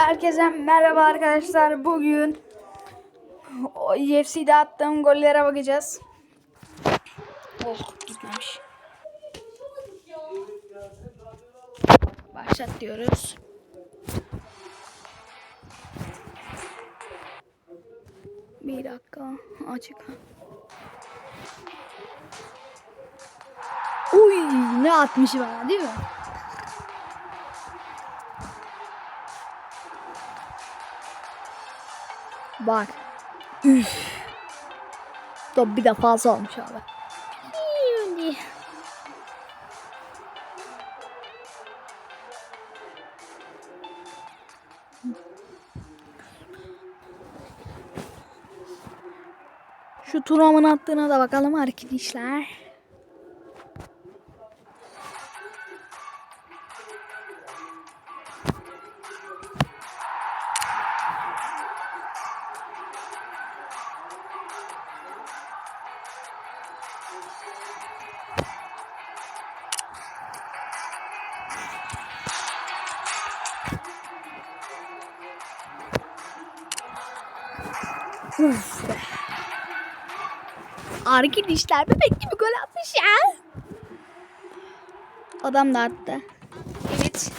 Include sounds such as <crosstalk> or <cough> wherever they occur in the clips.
Herkese merhaba arkadaşlar. Bugün UFC'de attığım gollere bakacağız. Oh gitmemiş. Başlat diyoruz. Bir dakika açık. Uy ne atmış bana değil mi? Bak. Üf. Top bir de fazla olmuş abi. Şu Turam'ın attığına da bakalım arkadaşlar. Uf. Arkadaşlar bebek gibi gol atmış ya. Adam da attı. Evet.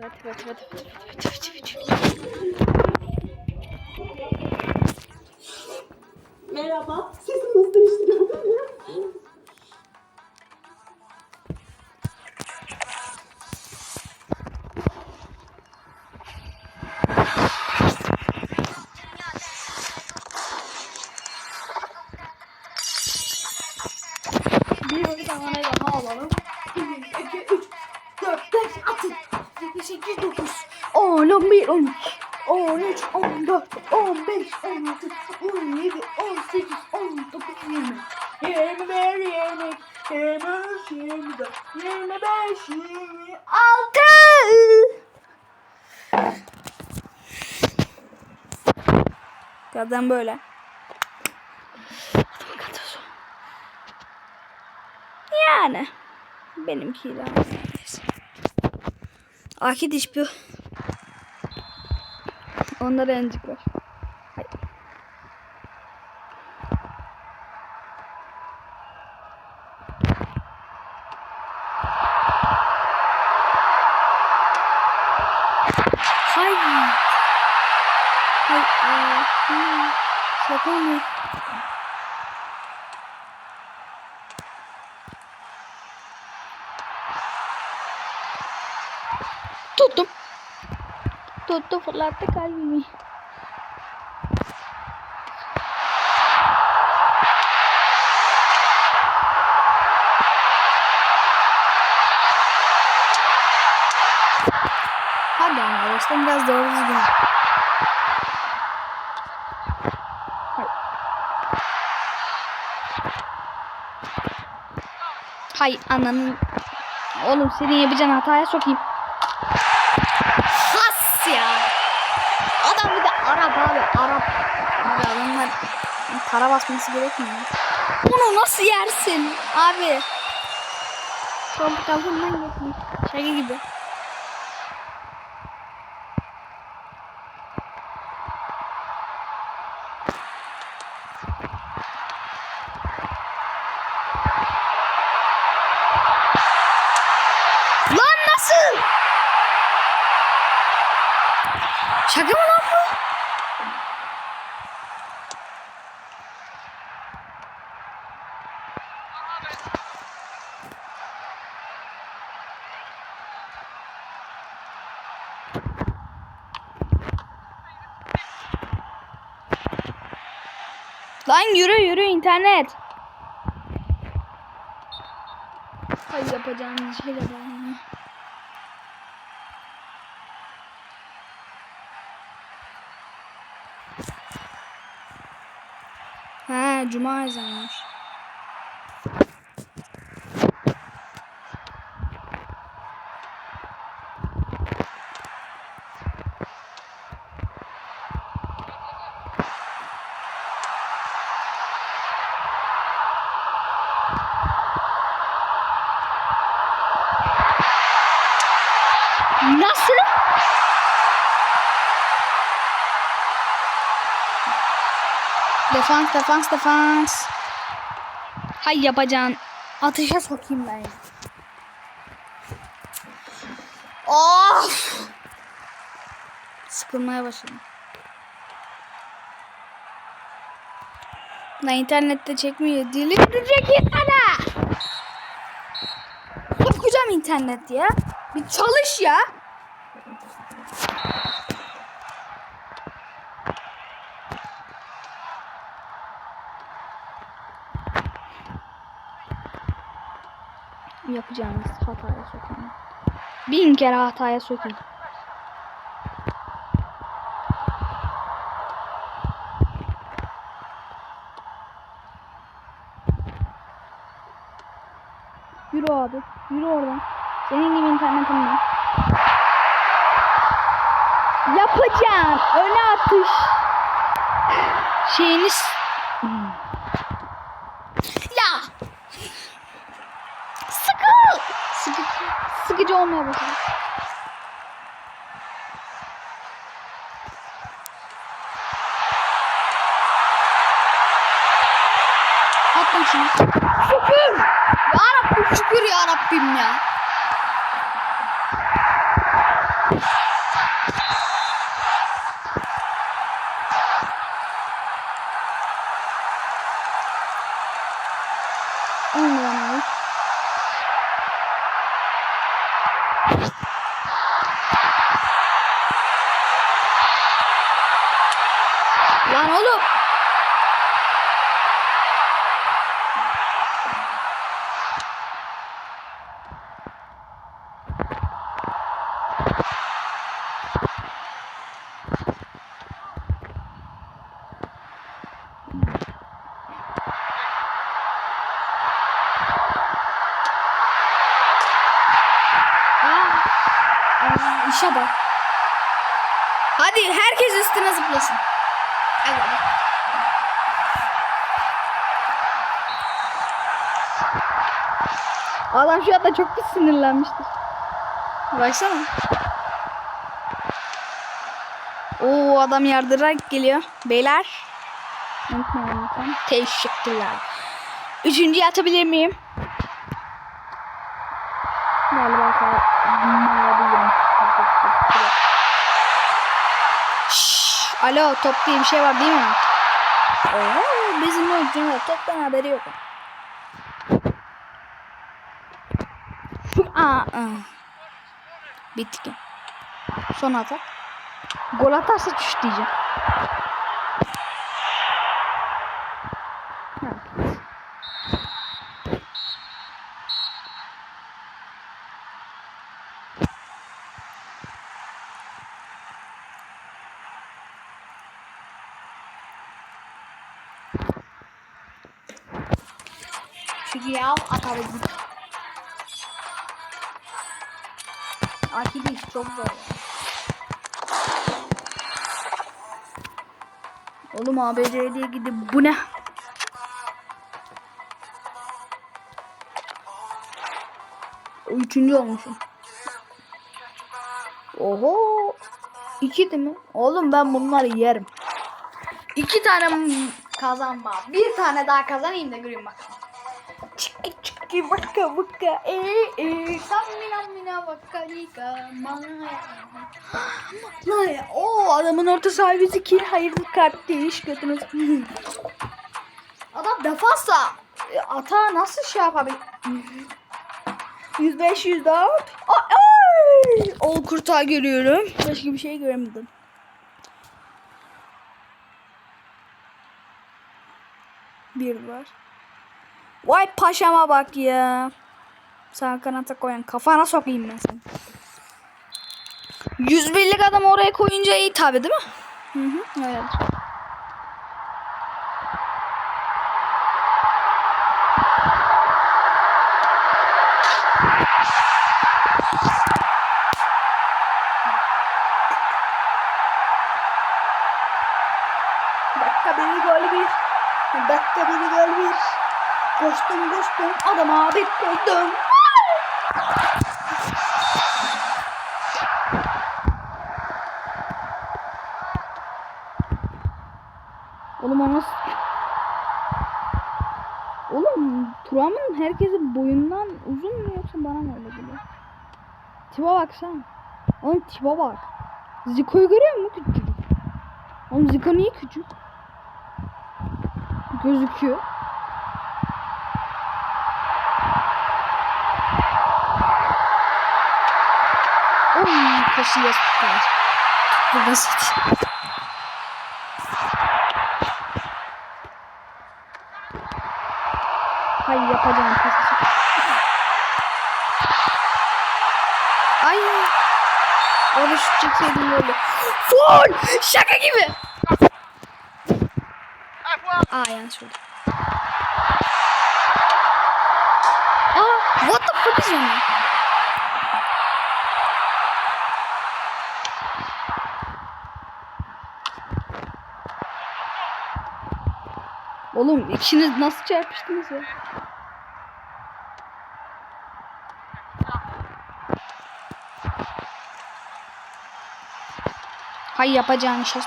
Evet evet evet. evet, evet, evet, evet. Merhaba. Sesim nasıl değişti? Zaten böyle. Yani benimkiyle neredeyse. Akit. Onda da encik var. Hayır. Hayır. Hayır. Aa, hmm. Mı? Tuttum. Tuttu fırlattı kalbimi. Hadi işte biraz doğru düzgün. Hay ananın. Oğlum senin yapacağın hataya sokayım. Has ya. Adam bir de Arap abi Arap. Abi adamlar para basması gerekmiyor. Bunu nasıl yersin abi? Top kafamdan geçmiş. Şaka gibi. Lan nasıl? Şaka mı lan bu? Lan yürü yürü internet. Hayır yapacağımız şeyle ben. He cuma ezanıymış. Nasıl? Defans defans defans. Hay yapacağın. Atışa sokayım ben. Of! Sıkılmaya başladım. Lan internette çekmiyor. Dili gidecek internete. Sokacağım internet ya. Bir çalış ya. Yapacağımız hataya sokayım. Bin kere hataya sokayım. Yürü abi. Yürü oradan. Senin gibi internetim var. Yapacağım. Öne atış. Şeyiniz... Hmm. Sıkıcı olmaya başladı. Atma şunu. Şükür. Ya Rabbim şükür ya Rabbim ya. Olmuyor abi. Lan oğlum. Aa, aa, işe bak. Hadi herkes üstüne zıplasın. Hadi. hadi. Adam şu anda çok pis sinirlenmiştir. Baksana. Oo adam yardırarak geliyor. Beyler. Unutmayın lütfen. Teşekkürler. Üçüncüyü atabilir miyim? Galiba kalabilirim. Alo top diye bir şey var değil mi? Oo, bizim oyuncunun toptan haberi yok. Aa, aa. Bitti. Son atak. Gol atarsa çüş diyeceğim. Ha. Çünkü ya atabildim. Akidiş çok zor. Oğlum ABC'ye gidip bu ne? Üçüncü olmuşum. Oho. İki değil mi? Oğlum ben bunları yerim. İki tane kazanma. Bir tane daha kazanayım da göreyim bakalım. Çıkı çıkı baka baka e e samina mina baka lika maya. Oo adamın orta sahibi zikir hayırlı kardeş götünüz. Adam defansa e, ata nasıl şey yapabilir? 105 104. Ay, ay! O kurtağı görüyorum. Başka bir şey göremedim. Bir var. Vay paşama bak ya. Sağ kanata koyan kafana sokayım ben seni. 101'lik adam oraya koyunca iyi tabi değil mi? Hı hı evet. Dakika bir gol bir. Dakika bir gol bir. Koştum koştum adama bir koydum. Oğlum o nasıl? Oğlum Turam'ın herkesin boyundan uzun mu yoksa bana mı öyle geliyor? Tipe baksana. Oğlum tipe bak. Ziko'yu görüyor musun küçük? Oğlum Ziko niye küçük? Gözüküyor. Oy kaşıya tutar. Bu basit. Hayır yapacağım kasası. Ay. Orada şut çekseydim böyle. Full! Şaka gibi. Aa yanlış oldu. Aa what the fuck is on Oğlum ikiniz nasıl çarpıştınız ya? Hay yapacağın şey.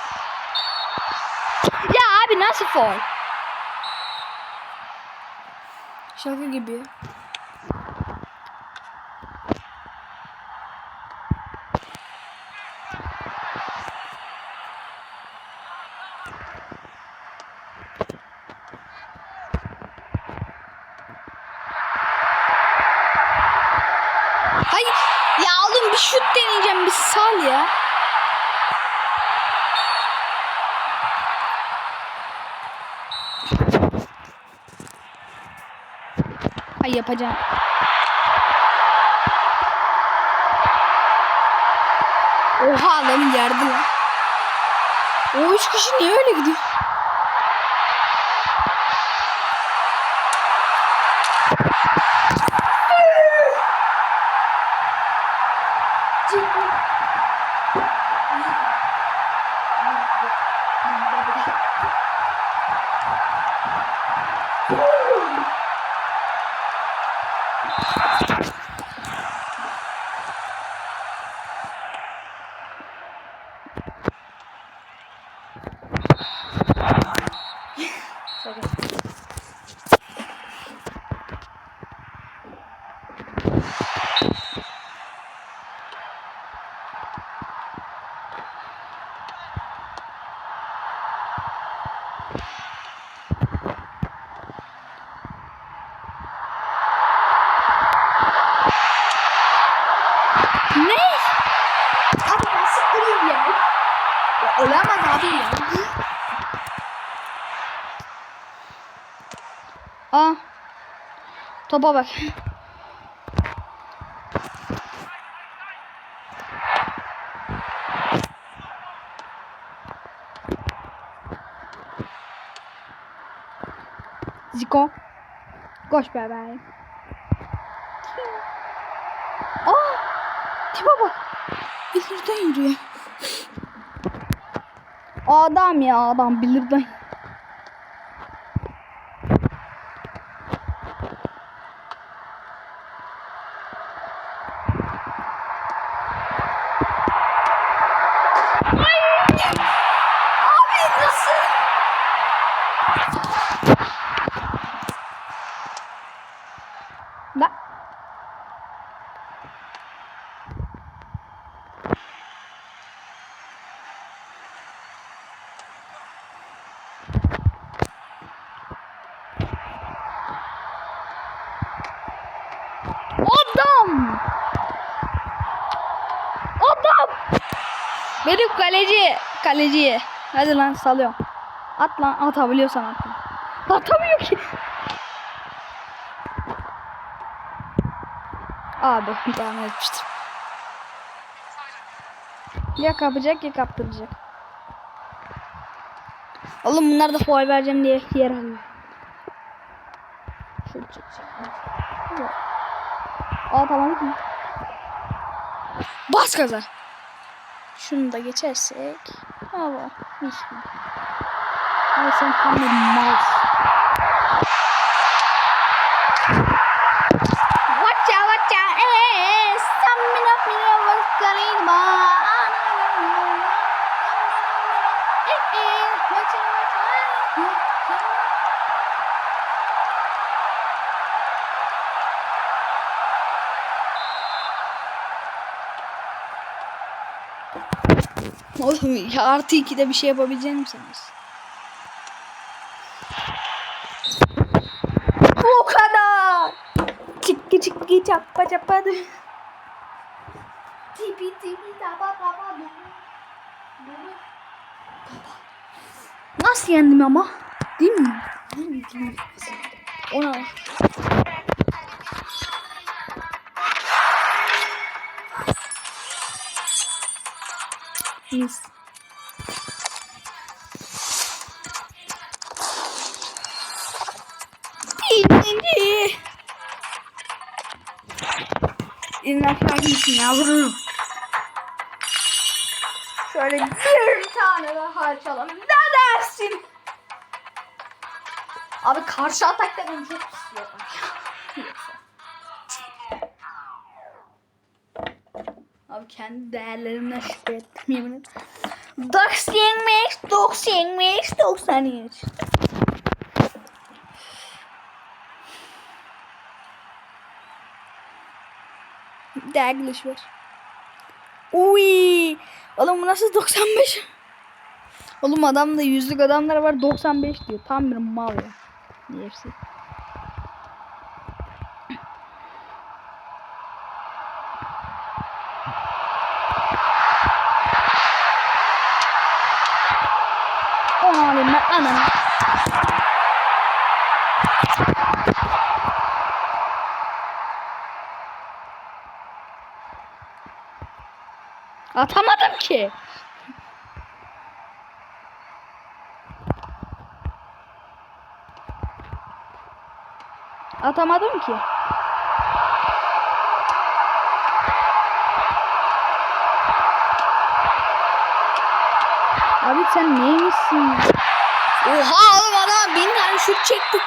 Ya abi nasıl foul? Şaka gibi. Hayır. Ya oğlum bir şut deneyeceğim bir sal ya. Hay yapacağım. Oha lan yerde lan. O üç kişi niye öyle gidiyor? Ne? Abi nasıl kırayım ya? Ya olamaz abi ya. Aa. Topa bak. Ziko. Koş bebeğim. Aa! Tipe bak. Bilirden yürüyor. Adam ya adam bilirden. Abi nasıl? Da. Adam! Adam! Benim kaleci. Kaleci. Hadi lan salıyorum. At lan atabiliyorsan at. Atamıyor ki. Abi tahmin etmiştim. Ya kapacak ya kaptıracak. Oğlum bunlar da faul vereceğim diye yer alıyor. Şöyle. Aa tamam mı? Bas gaza. Şunu da geçersek. Hava. Mis gibi. Ay sen tam bir malsın. Ya artı 2'de bir şey yapabilecek misiniz? Bu kadar. Çıkkı çıkkı çappa çappa. Tipi tipi tapa tapa. Nasıl yendim ama? Değil mi? Değil mi? Değil mi? Ona. Mis. İnler şarkısın yavrum. Şöyle bir tane daha açalım. Ne dersin? Abi karşı atakta beni çok istiyorlar. Abi kendi değerlerimden şüphe ettim yemin ederim. 95, 95, 93. Derglish var. Uy! Oğlum bu nasıl 95? Oğlum adamda yüzlük adamlar var 95 diyor. Tam bir mal ya. Niyeyse. O halim ben anam. Atamadım ki. Atamadım ki. Abi sen neymişsin? Oha oğlum adam bin tane şut çekti.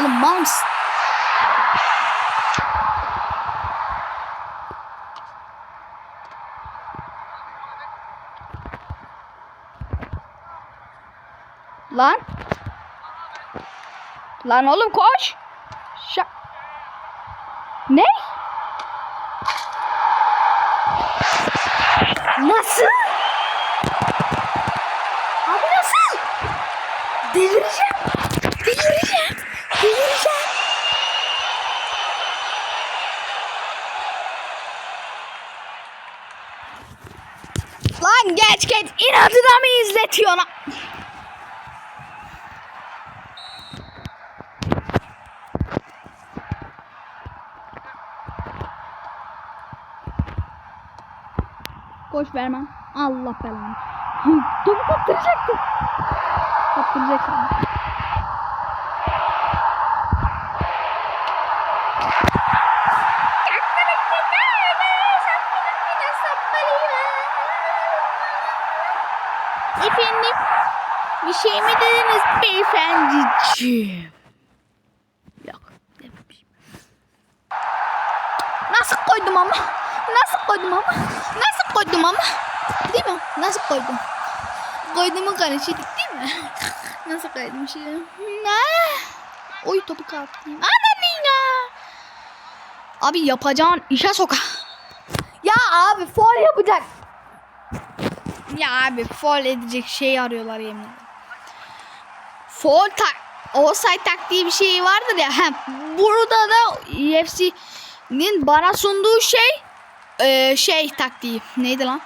Oğlum mal? Lan. Lan oğlum koş. Şa ne? Nasıl? Abi nasıl? Delireceğim. Delireceğim. Delireceğim. Lan geç geç inadına mı izletiyorsun? Koş vermem. Allah belanı. Topu kaptıracaktım. Kaptıracaktım. Bir şey mi dediniz beyefendiciğim? Yok. Nasıl koydum ama? Nasıl koydum ama? Nasıl koydum ama? Değil mi? Nasıl koydum? Koyduğumu karıştırdık değil mi? Nasıl koydum şimdi? Ne? Oy topu kaptım. Ananın ya. Abi yapacağın işe soka. Ya abi foul yapacak. Ya abi foul edecek şey arıyorlar yemin ederim. Foul tak offside taktiği bir şey vardır ya. Hem burada da UFC'nin bana sunduğu şey eee, şey taktiği. Neydi lan?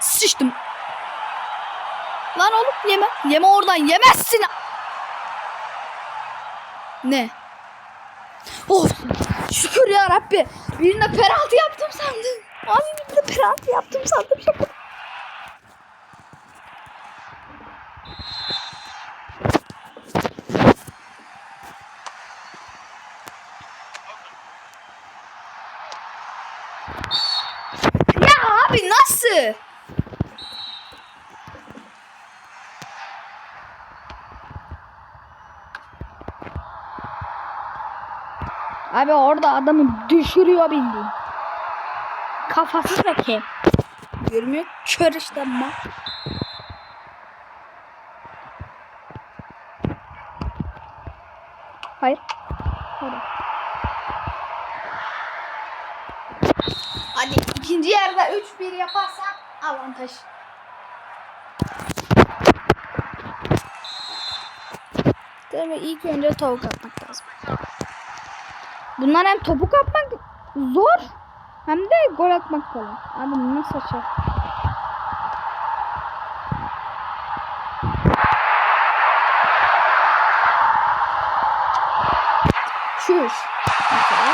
Sıçtım. Lan oğlum yeme. Yeme oradan yemezsin. Ne? Of şükür ya Rabbi. Birinde penaltı yaptım sandım. Abi birinde penaltı yaptım sandım. Şaka. Ya abi nasıl? Abi orada adamı düşürüyor bildiğin. Kafası da kim? Görmüyor. Kör işte ama. Hayır. Hayır. Hadi ikinci yarıda 3-1 yaparsan avantaj. Tabii ilk önce tavuk atmak. Bunlar hem topu kapmak zor hem de gol atmak kolay. Abi nasıl açar? Çüş. Mesela.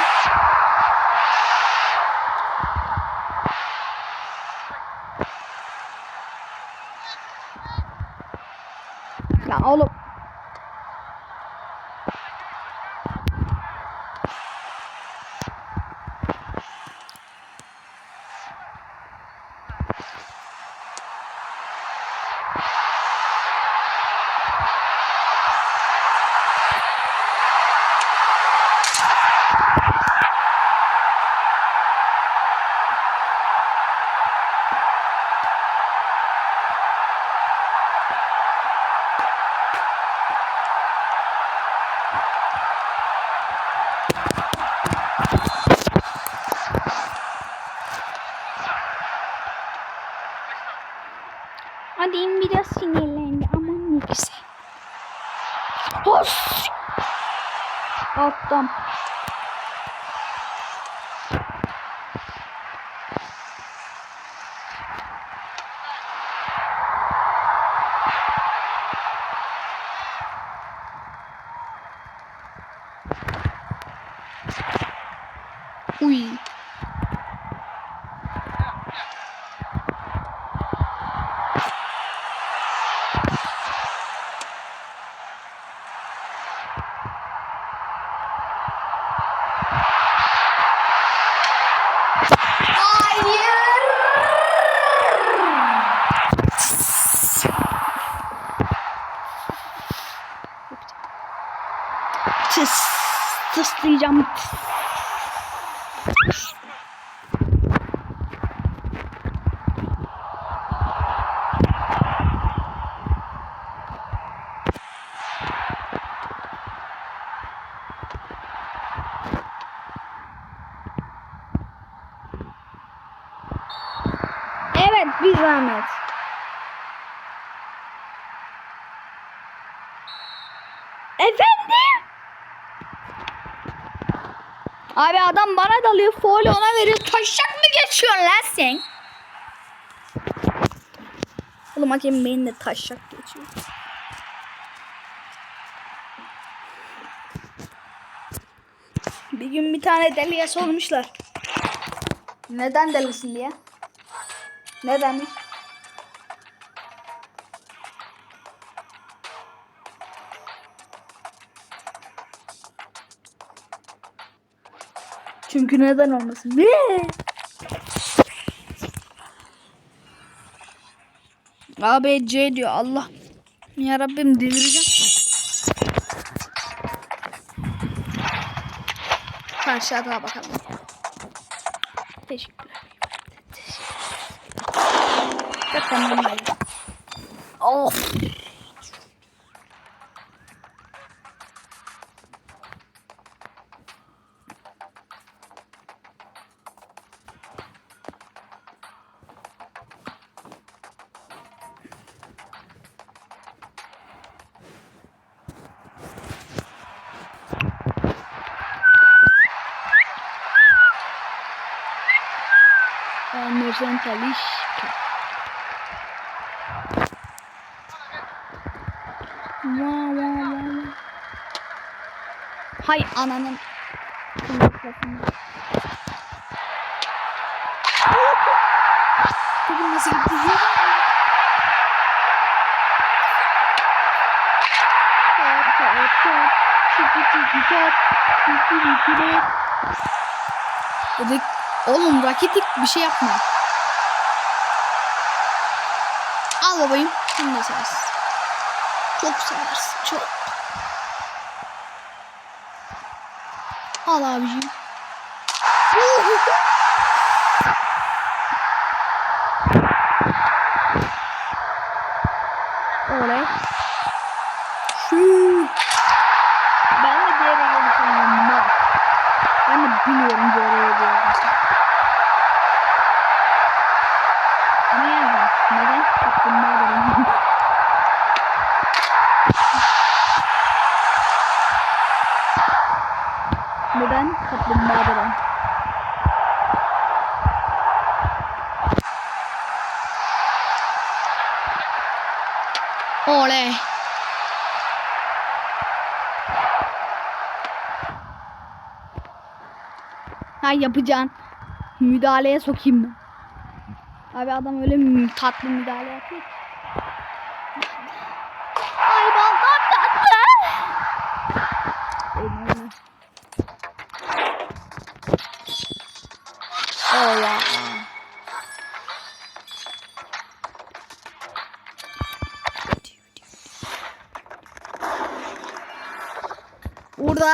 Ya oğlum. Adem biraz sinirlendi ama ne güzel. Hoş. Attım. Abi adam bana dalıyor. Foul ona veriyor. Taşak mı geçiyorsun lan sen? Oğlum hakem benim de taşak geçiyor. Bir gün bir tane deliye sormuşlar. Neden delisin diye. Ne Çünkü neden olmasın? Ne? Abi C diyor Allah. Ya Rabbim delireceğim. Aşağıda bakalım. Teşekkürler. Zaten bunları. Of. Talişka. Vay vay vay. Hay ananın. Bugün nasıl gitti? Oğlum raketik bir şey yapma. Al babayım. Bunu da seversin. Çok seversin. Çok. Al abiciğim. <laughs> Olay. Şu. Ben de diğer yolu Ben de biliyorum. Ha yapacaksın. Müdahaleye sokayım ben. Abi adam öyle tatlı müdahale yapıyor. ki.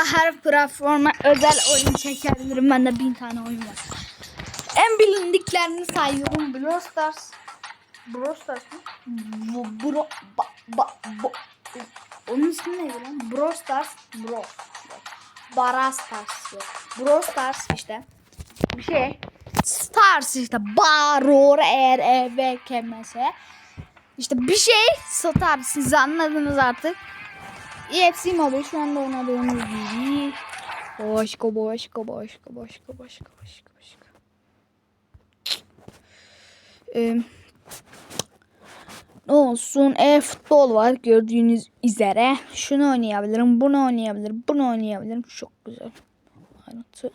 Her platforma özel oyun çekebilirim. Bende bin tane oyun var. En bilindiklerini sayıyorum. Brawl Stars. Brawl Stars mı? Bu, bro, ba, ba, bo, onun ismi neydi lan? Brawl Stars. Bro. Bara Stars. Brawl Stars işte. Bir şey. Stars işte. Baro, R, E, V, K, M, S. İşte bir şey Stars. Siz anladınız artık. EFC Mobile şu anda oynadığımız gibi. Başka başka başka başka başka başka başka. Ee, ne olsun e-futbol var gördüğünüz üzere. Şunu oynayabilirim, bunu oynayabilirim, bunu oynayabilirim. Çok güzel. Ayrıntı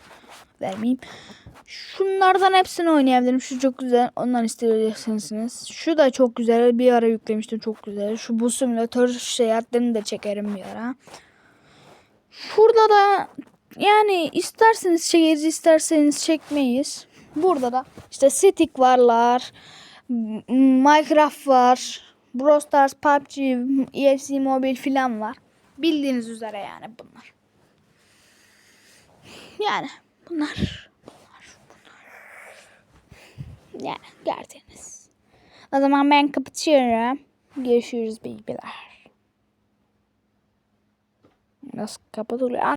vermeyeyim. Şunlardan hepsini oynayabilirim. Şu çok güzel. Ondan isteyebilirsiniz. Şu da çok güzel. Bir ara yüklemiştim. Çok güzel. Şu bu simülatör seyahatlerini de çekerim bir ara. Şurada da yani isterseniz çekeriz isterseniz çekmeyiz. Burada da işte Stick varlar. Minecraft var. Brawl Stars, PUBG, EFC Mobile filan var. Bildiğiniz üzere yani bunlar. Yani bunlar. Yani gördünüz. O zaman ben kapatıyorum. Görüşürüz bilgiler. Nasıl kapatılıyor?